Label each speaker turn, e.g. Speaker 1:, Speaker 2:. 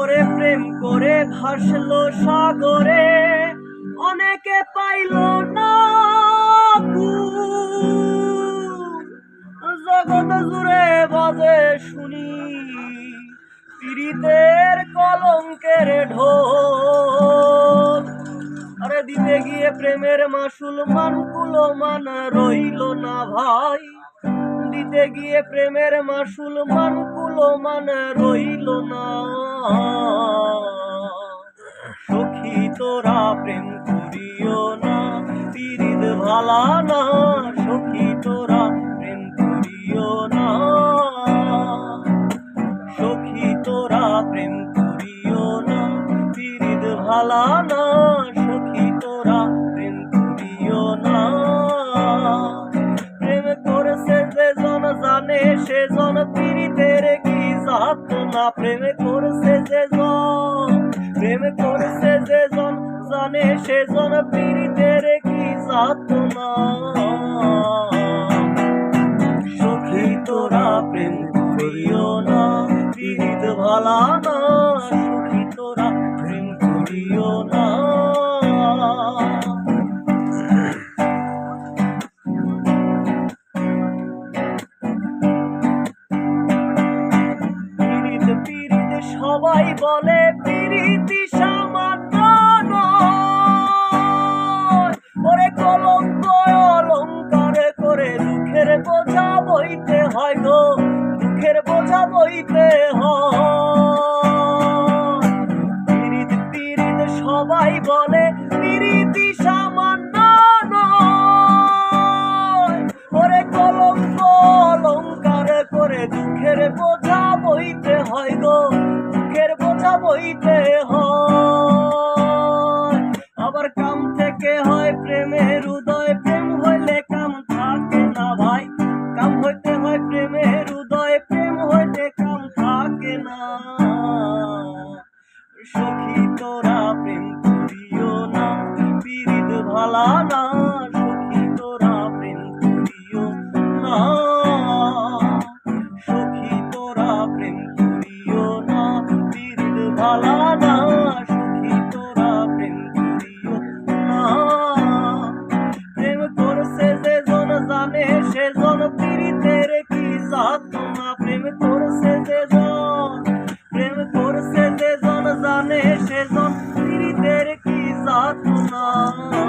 Speaker 1: ওরে প্রেম করে ভাসলো সাগরে। অনেকে পাইল না। জগৎ জুড়ে বাজে শুনি পীড়িতের কলঙ্কের ঢোল। আরে দিতে গিয়ে প্রেমের মাসুল মান কুলো মান রইল না ভাই। দিতে গিয়ে প্রেমের মাসুল মান কুলো মান রইল না। সখী তোরা প্রেম করিও না পিরিদ ভালা না। সখী তোরা প্রেম করিও না। সখী তোরা প্রেম করিও না পিরিদ ভালা না। সখী তোরা প্রেম করিও না। প্রেম করছে যে জন জানে সে জন পীড়িতের জাত না প্রেম করছে যে জন, প্রেম করছে যে জন, জানে সে জন পীড়িতের কি জাত না সখী তোরা প্রেম করিও না, পীড়িত ভালা না। বলে প্রীতি সামান্য নয়। ওরে কলঙ্ক, অলঙ্কার করে দুঃখের বোঝা বইতে হয় গো, দুঃখের বোঝা বইতে হয় সবাই বলে পীড়িতি বইতে হয়। আবার কাম থেকে হয় প্রেমের উদয়, প্রেম হইলে কাম থাকে না ভাই। কাম হইতে হয় প্রেমের উদয়, প্রেম হইতে কাম থাকে না। সখী তোরা প্রেম করিও না, পীড়িত ভালা না না সখী তোরা, প্রেম করিও প্রেম করছে যে জন জানে সে জন পীড়িতের কি জাত না প্রেম করছে যে জন প্রেম করছে যে জন জানে সে জন পীড়িতের কি জাত না